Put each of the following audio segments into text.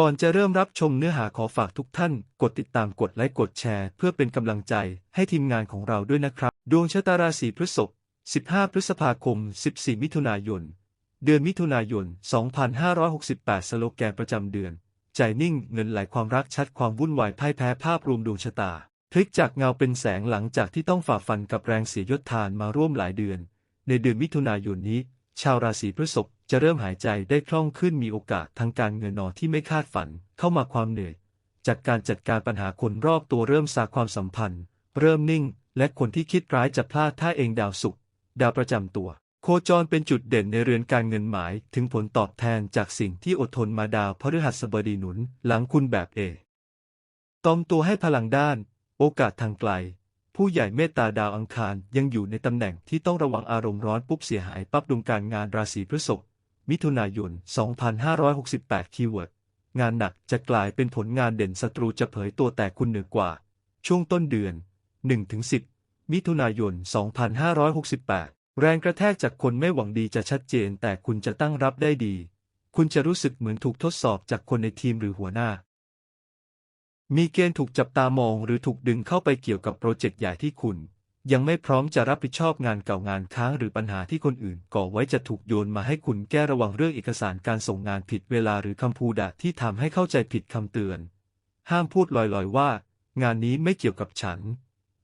ก่อนจะเริ่มรับชมเนื้อหาขอฝากทุกท่าน กดติดตามกดไลค์กดแชร์ เพื่อเป็นกำลังใจให้ทีมงานของเราด้วยนะครับ ดวงชะตาราศีพฤษภ 15 พฤษภาคม 14 มิถุนายน เดือนมิถุนายน 2568 สโลแกนประจำเดือน ใจนิ่งเงินไหลความรักชัดความวุ่นวายพ่ายแพ้ภาพรวมดวงชะตา พลิกจากเงาเป็นแสงหลังจากที่ต้องฝ่าฟันกับแรงเสียยศทานมาร่วมหลายเดือน ในเดือนมิถุนายนนี้ ชาวราศีพฤษภจะเริ่มหายใจได้คล่องขึ้นมีโอกาสทางการเงินนอที่ไม่คาดฝัน เข้ามาความเหนื่อย จากการจัดการปัญหาคนรอบตัวเริ่มสาความสัมพันธ์ เริ่มนิ่ง และคนที่คิดร้ายจะพลาดถ้าเองดาวสุข ดาวประจำตัว โคจรเป็นจุดเด่นในเรือนการเงินหมาย ถึงผลตอบแทนจากสิ่งที่อดทนมาดาวพฤหัสบดีหนุน หลังคุณแบบเอตอมตัวให้พลังด้าน โอกาสทางไกล ผู้ใหญ่เมตตาดาวอังคารยังอยู่ในตำแหน่งที่ต้องระวังอารมณ์ร้อนปุ๊บเสียหายปั๊บดวงการงานราศีพฤษภมิถุนายน 2568 คีย์เวิร์ด งานหนักจะกลายเป็นผลงานเด่นศัตรูจะเผยตัวแต่คุณเหนือกว่า ช่วงต้นเดือน 1-10 มิถุนายน 2568 แรงกระแทกจากคนไม่หวังดีจะชัดเจนแต่คุณจะตั้งรับได้ดี คุณจะรู้สึกเหมือนถูกทดสอบจากคนในทีมหรือหัวหน้า มีเกณฑ์ถูกจับตามองหรือถูกดึงเข้าไปเกี่ยวกับโปรเจกต์ใหญ่ที่คุณ ยังไม่พร้อมจะรับผิดชอบงานเก่างานค้างหรือปัญหาที่คนอื่นก่อไว้จะถูกโยนมาให้คุณแก้ระวังเรื่องเอกสารการส่งงานผิดเวลาหรือคำพูดที่ทำให้เข้าใจผิดคำเตือน ห้ามพูดลอยๆว่า งานนี้ไม่เกี่ยวกับฉัน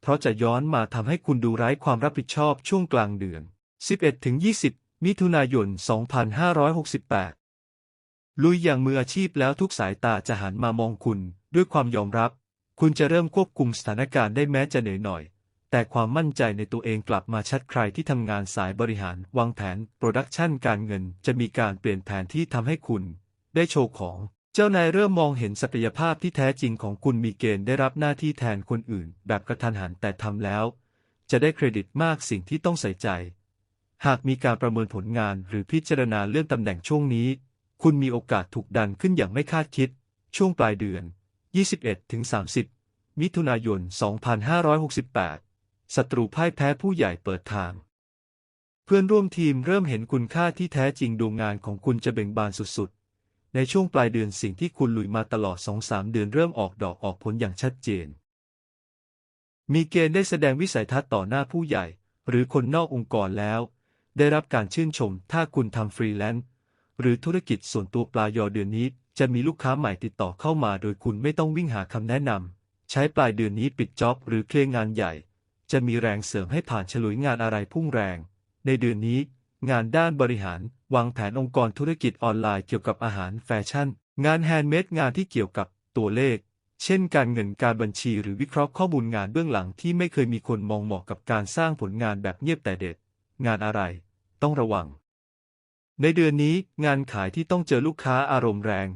เพราะจะย้อนมาทำให้คุณดูไร้ความรับผิดชอบช่วงกลางเดือน 11-20 มิถุนายน 2568 ลุยอย่างมืออาชีพแล้วทุกสายตาจะหันมามองคุณ ด้วยความยอมรับ คุณจะเริ่มควบคุมสถานการณ์ได้แม้จะเหนื่อยหน่อย แต่ความมั่นใจในตัวเองกลับมาชัดใครที่ทำงานสายบริหาร วางแผน โปรดักชันการเงินจะมีการเปลี่ยนแผนที่ทำให้คุณ ได้โชว์ของ เจ้านายเริ่มมองเห็นศักยภาพที่แท้จริงของคุณมีเกณฑ์ได้รับหน้าที่แทนคนอื่น แบบกระทันหันแต่ทำแล้ว จะได้เครดิตมากสิ่งที่ต้องใส่ใจ หากมีการประเมินผลงานหรือพิจารณาเลื่อนตำแหน่งช่วงนี้ คุณมีโอกาสถูกดันขึ้นอย่างไม่คาดคิด ช่วงปลายเดือน 21-30 มิถุนายน 2568 ศัตรูพ่ายแพ้ผู้ใหญ่เปิดทาง เพื่อนร่วมทีมเริ่มเห็นคุณค่าที่แท้จริงดวงงานของคุณจะเบ่งบานสุดๆ ในช่วงปลายเดือนสิ่งที่คุณลุยมาตลอด 2-3 เดือนเริ่มออกดอกออกผลอย่างชัดเจน มีเกณฑ์ได้แสดงวิสัยทัศน์ต่อหน้าผู้ใหญ่ หรือคนนอกองค์กรแล้ว ได้รับการชื่นชมถ้าคุณทำฟรีแลนซ์หรือธุรกิจส่วนตัวปลายอเดือนนี้ จะมีลูกค้าใหม่ติดต่อเข้ามาโดยคุณไม่ต้องวิ่งหาคำแนะนำ ใช้ปลายเดือนนี้ปิดจ็อบหรือเคลียร์งานใหญ่ จะมีแรงเสริมให้ผ่านฉลุยงานอะไรพุ่งแรง ในเดือนนี้ งานด้านบริหาร วางแผนองค์กรธุรกิจออนไลน์เกี่ยวกับอาหารแฟชั่น งานแฮนด์เมดงานที่เกี่ยวกับตัวเลข เช่น การเงินการบัญชีหรือวิเคราะห์ข้อมูลงานเบื้องหลังที่ไม่เคยมีคนมองเหมาะกับการสร้างผลงานแบบเงียบแต่เด็ด งานอะไร ต้องระวัง ในเดือนนี้งานขายที่ต้องเจอลูกค้าอารมณ์แรง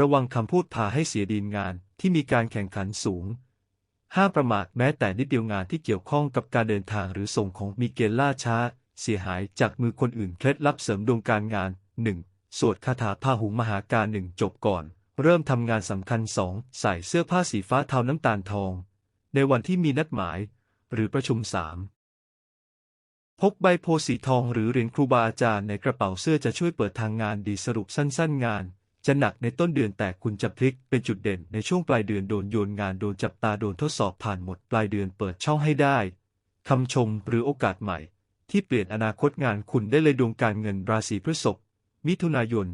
ระวังคำพูดพาให้เสียดีนงานที่มีการแข่งขันสูง ห้ามประมาทแม้แต่นิดเดียวงานที่เกี่ยวข้องกับการเดินทางหรือส่งของมีเกณฑ์ล่าช้า เสียหายจากมือคนอื่นเคล็ดลับเสริมดวงการงาน 1. สวดคาถาพาหุงมหาการหนึ่งจบก่อน เริ่มทำงานสำคัญ 2. ใส่เสื้อผ้าสีฟ้าเทาน้ำตาลทอง ในวันที่มีนัดหมาย หรือประชุม 3. พกใบโพสีทองหรือเหรียญครูบาอาจารย์ในกระเป๋าเสื้อจะช่วยเปิดทางงานดีสรุปสั้นๆงาน จะหนักในต้นเดือนแต่คุณจะพลิกเป็นจุดเด่นในช่วงปลายเดือนโดนโยนงานโดนจับตาโดนทดสอบผ่านหมดปลายเดือนเปิดช่องให้ได้คำชมหรือโอกาสใหม่ ที่เปลี่ยนอนาคตงานคุณได้เลยดวงการเงินราศีพฤษภมิถุนายน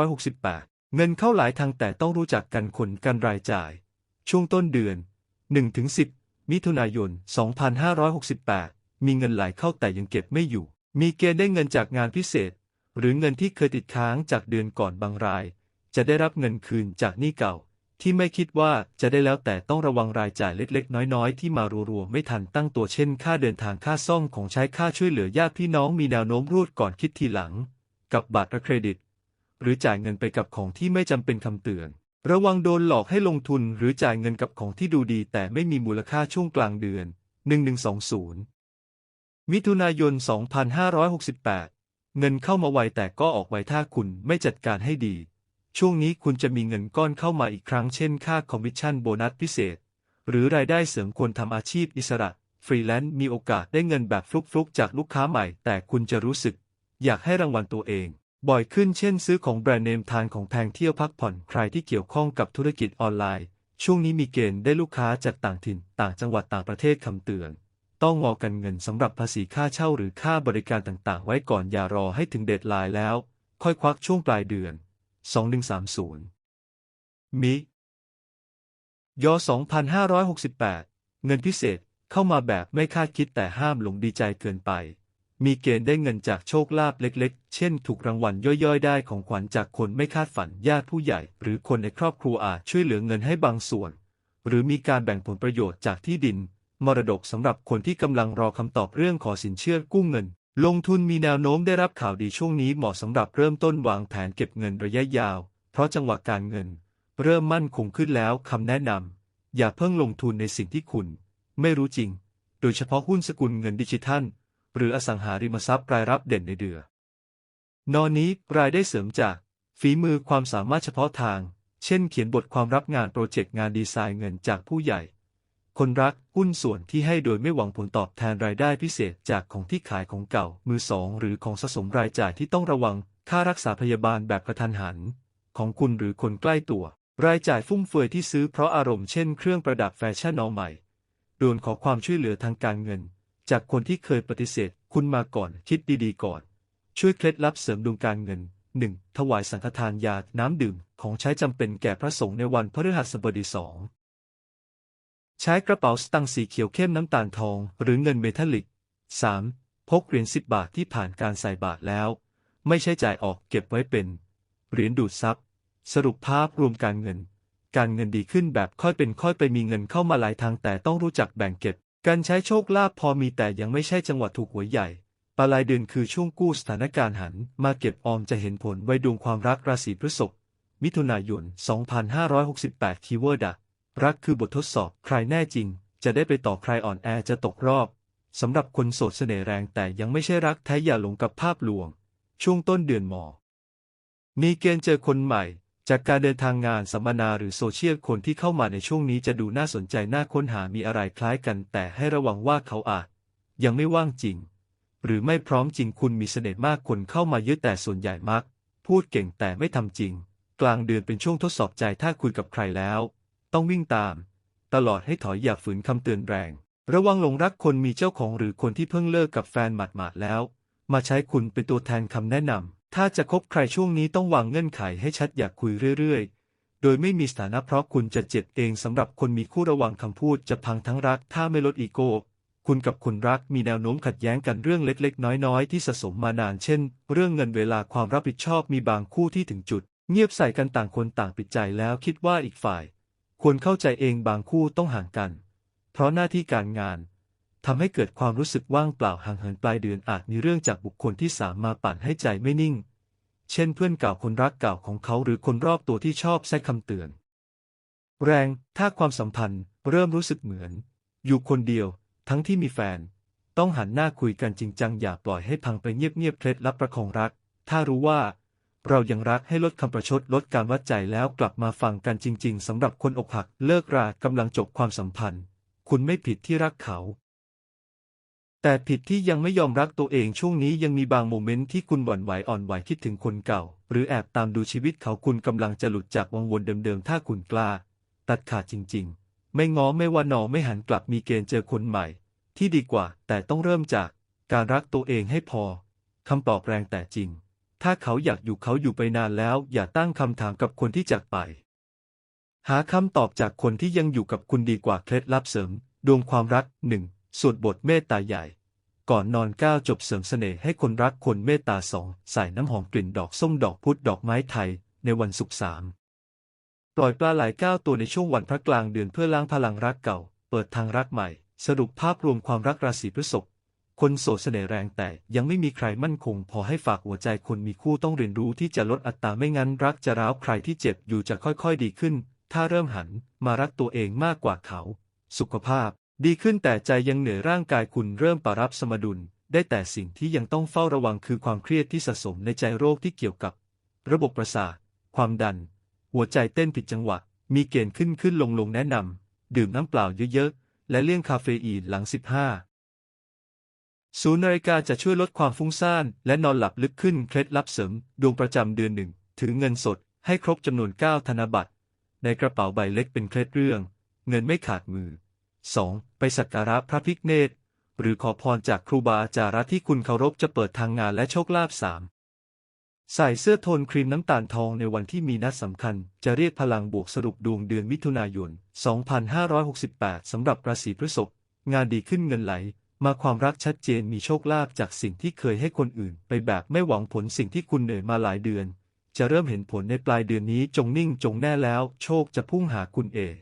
2568 เงินเข้าหลายทางแต่ต้องรู้จักกันคนกันรายจ่าย ช่วงต้นเดือน 1-10 มิถุนายน 2568 มีเงินไหลเข้าแต่ยังเก็บไม่อยู่ มีเกณฑ์ได้เงินจากงานพิเศษ หรือเงินที่เคยติดค้างจากเดือนก่อนบางราย จะได้รับเงินคืนจากหนี้เก่า ที่ไม่คิดว่าจะได้แล้วแต่ต้องระวังรายจ่ายเล็กๆ น้อยๆ ที่มารัวๆไม่ทันตั้งตัวเช่น ค่าเดินทางค่าซ่อมของใช้ค่าช่วยเหลือญาติพี่น้องมีแนวโน้มรูดก่อนคิดทีหลัง กับบัตรเครดิต หรือจ่ายเงินไปกับของที่ไม่จำเป็นคำเตือน ระวังโดนหลอกให้ลงทุนหรือจ่ายเงินกับของที่ดูดี แต่ไม่มีมูลค่าช่วงกลางเดือน 1120 มิถุนายน 2568 เงินเข้ามาไวแต่ก็ออกไวถ้าคุณไม่จัดการให้ดี ช่วงนี้คุณจะมีเงินก้อนเข้ามาอีกครั้งเช่นค่าคอมมิชชั่นโบนัสพิเศษ หรือรายได้เสริมคนทำอาชีพอิสระ ฟรีแลนซ์มีโอกาสได้เงินแบบฟลุกๆ จากลูกค้าใหม่ แต่คุณจะรู้สึก อยากให้รางวัลตัวเอง บ่อยขึ้นเช่นซื้อของแบรนด์เนมทานของแพงเที่ยวพักผ่อนใครที่เกี่ยวข้องกับธุรกิจออนไลน์ ช่วงนี้มีเกณฑ์ได้ลูกค้าจากต่างถิ่น ต่างจังหวัดต่างประเทศคำเตือน ต้องงอกันเงินสำหรับภาษีค่าเช่าหรือค่าบริการต่างๆ ไว้ก่อนอย่ารอให้ถึงเดทไลน์แล้ว ค่อยควักช่วงปลายเดือน 2130 มิย2568 เงินพิเศษเข้ามาแบบไม่คาดคิดแต่ห้ามหลงดีใจเกินไป มีเกณฑ์ได้เงินจากโชคลาภเล็กๆ เช่น ถูกรางวัลย่อยๆ ได้ของขวัญจากคนไม่คาดฝันญาติผู้ใหญ่ หรือคนในครอบครัวอาจช่วยเหลือเงินให้บางส่วน หรือมีการแบ่งผลประโยชน์จากที่ดิน มรดกสำหรับคนที่กำลังรอคำตอบเรื่องขอสินเชื่อกู้เงิน ลงทุนมีแนวโน้มได้รับข่าวดีช่วงนี้เหมาะสำหรับเริ่มต้นวางแผนเก็บเงินระยะยาว เพราะจังหวะการเงิน เริ่มมั่นคงขึ้นแล้วคำแนะนำอย่าเพิ่งลงทุนในสิ่งที่คุณ ไม่รู้จริง โดยเฉพาะหุ้นสกุลเงินดิจิทัล หรืออสังหาริมทรัพย์รายรับเด่นในเดือนนอนนี้รายได้เสริมจาก ฝีมือความสามารถเฉพาะทาง เช่น เขียนบทความรับงานโปรเจกต์งานดีไซน์เงินจากผู้ใหญ่ คนรักหุ้นส่วนที่ให้โดยไม่หวังผลตอบแทนรายได้พิเศษจากของที่ขายของเก่ามือสองหรือของสะสมรายจ่ายที่ต้องระวังค่ารักษาพยาบาลแบบกระทันหัน ของคุณหรือคนใกล้ตัว รายจ่ายฟุ่มเฟือยที่ซื้อเพราะอารมณ์เช่นเครื่องประดับแฟชั่นน้องใหม่โดนขอความช่วยเหลือทางการเงิน จากคนที่เคยปฏิเสธ คุณมาก่อนคิดดีๆก่อน ช่วยเคล็ดลับเสริมดวงการเงิน 1. ถวายสังฆทานยาน้ำดื่ม ของใช้จำเป็นแก่พระสงฆ์ในวันพฤหัสบดีสอง ใช้กระเป๋าสตางค์สีเขียวเข้มน้ำตาลทอง หรือเงินเมทัลลิก 3. พกเหรียญสิบบาทที่ผ่านการใส่บาทแล้ว ไม่ใช่จ่ายออกเก็บไว้เป็น เหรียญดูดซับสรุปภาพรวมการเงิน การเงินดีขึ้นแบบค่อยเป็นค่อยไปมีเงินเข้ามาหลายทางแต่ต้องรู้จักแบ่งเก็บ การใช้โชคลาภพอมีแต่ยังไม่ใช่จังหวะถูกหวยใหญ่ปลายเดือนคือช่วงกู้สถานการณ์หัน มาเก็บออมจะเห็นผลไว้ดวงความรักราศีพฤษภมิถุนายน 2568 คีย์เวิร์ดอะ รักคือบททดสอบใครแน่จริง จะได้ไปต่อใครอ่อนแอจะตกรอบสำหรับคนโสดเสน่ห์แรงแต่ยังไม่ใช่รักแท้อย่าหลงกับภาพลวง ช่วงต้นเดือนมอมีเกณฑ์เจอคนใหม่ จากการเดินทางงานสัมมนาหรือโซเชียลคนที่เข้ามาในช่วงนี้จะดูน่าสนใจน่าค้นหามีอะไรคล้ายกัน แต่ให้ระวังว่าเขาอาจ ยังไม่ว่างจริง หรือไม่พร้อมจริงคุณมีเสน่ห์มากคนเข้ามาเยอะแต่ส่วนใหญ่มัก พูดเก่งแต่ไม่ทำจริง กลางเดือนเป็นช่วงทดสอบใจถ้าคุยกับใครแล้ว ต้องวิ่งตาม ตลอดให้ถอยอย่าฝืนคำเตือนแรง ระวังหลงรักคนมีเจ้าของหรือคนที่เพิ่งเลิกกับแฟนหมาดๆแล้ว มาใช้คุณเป็นตัวแทนคำแนะนำถ้าจะคบใครช่วงนี้ต้องวางเงื่อนไขให้ชัดอย่าคุยเรื่อยๆ โดยไม่มีสถานะเพราะคุณจะเจ็บเองสำหรับคนมีคู่ระวังคำพูดจะพังทั้งรัก ถ้าไม่ลดอีโก้คุณกับคนรักมีแนวโน้มขัดแย้งกันเรื่องเล็กๆ น้อยๆ ที่สะสมมานานเช่น เรื่องเงินเวลาความรับผิดชอบมีบางคู่ที่ถึงจุด เงียบใส่กันต่างคนต่างปิดใจแล้วคิดว่าอีกฝ่าย ควรเข้าใจเองบางคู่ต้องห่างกัน เพราะหน้าที่การงานทำให้เกิดความรู้สึกว่างเปล่าห่างเหินปลายเดือนอาจมีเรื่องจากบุคคลที่สามมาปั่นให้ใจไม่นิ่ง เช่นเพื่อนเก่าคนรักเก่าของเขาหรือคนรอบตัวที่ชอบใช้คำเตือน แรงถ้าความสัมพันธ์เริ่มรู้สึกเหมือน อยู่คนเดียว ทั้งที่มีแฟน ต้องหันหน้าคุยกันจริงจังอย่าปล่อยให้พังไปเงียบๆเคล็ดลับประคองรัก ถ้ารู้ว่า เรายังรักให้ลดคำประชดลดการวัดใจแล้วกลับมาฟังกันจริง ๆสำหรับคนอกหักเลิกรากำลังจบความสัมพันธ์ คุณไม่ผิดที่รักเขา แต่ผิดที่ยังไม่ยอมรักตัวเองช่วงนี้ยังมีบางโมเมนต์ที่คุณหวั่นไหวอ่อนไหวคิดถึงคนเก่า หรือแอบตามดูชีวิตเขาคุณกำลังจะหลุดจากวังวนเดิมๆถ้าคุณกล้า ตัดขาดจริง ๆ ไม่ง้อไม่ว่านอไม่หันกลับมีเกณฑ์เจอคนใหม่ ที่ดีกว่า แต่ต้องเริ่มจากการรักตัวเองให้พอคำตอบแรงแต่จริง ถ้าเขาอยากอยู่เขาอยู่ไปนานแล้ว อย่าตั้งคำถามกับคนที่จากไป หาคำตอบจากคนที่ยังอยู่กับคุณดีกว่าเคล็ดลับเสริม ดวงความรักหนึ่งสวดบทเมตตาใหญ่ ก่อนนอนก้าวจบเสริมเสน่ห์ให้คนรักคนเมตตาสองใส่น้ำหอมกลิ่นดอกส้มดอกพุธดอกไม้ไทย ในวันศุกร์สามปล่อยปลาไหลเก้าวตัวในช่วงวันพระกลางเดือนเพื่อล้างพลังรักเก่า เปิดทางรักใหม่ สรุปภาพรวมความรักราศีพฤษภ คนโสดเสน่ห์แรงแต่ยังไม่มีใครมั่นคง พอให้ฝากหัวใจคนมีคู่ต้องเรียนรู้ที่จะลดอัตราไม่งั้นรักจะร้าวใครที่เจ็บอยู่จะค่อยๆดีขึ้น ถ้าเริ่มหันมารักตัวเองมากกว่าเขา สุขภาพ ดีขึ้นแต่ใจยังเหนื่อยร่างกายคุณเริ่มปรับสมดุล ได้แต่สิ่งที่ยังต้องเฝ้าระวังคือความเครียดที่สะสมในใจโรคที่เกี่ยวกับ ระบบประสาทความดัน หัวใจเต้นผิดจังหวะ มีเกณฑ์ขึ้นขึ้นลงลงแนะนำดื่มน้ำเปล่าเยอะๆและเลี่ยงคาเฟอีนหลัง 15 ศูนย์นาฬิกาจะช่วยลดความฟุ้งซ่านและนอนหลับลึกขึ้นเคล็ดลับเสริมดวงประจำเดือนหนึ่งถือเงินสดให้ครบจำนวน 9 ธนบัตร ในกระเป๋าใบเล็กเป็นเคล็ดเรื่อง เงินไม่ขาดมือ 2. ไปสักการะพระพิฆเนศหรือขอพรจากครูบาอาจารย์ที่คุณเคารพจะเปิดทางงานและโชคลาภ 3. ใส่เสื้อโทนครีมน้ำตาลทองในวันที่มีนัดสำคัญ จะเรียกพลังบวกสรุปดวงเดือนมิถุนายน 2568 สำหรับราศีพฤษภงานดีขึ้นเงินไหล มาความรักชัดเจนมีโชคลาภจากสิ่งที่เคยให้คนอื่น ไปแบบไม่หวังผลสิ่งที่คุณเหนื่อยมาหลายเดือน จะเริ่มเห็นผลในปลายเดือนนี้จงนิ่งจงแน่แล้ว โชคจะพุ่งหาคุณเอง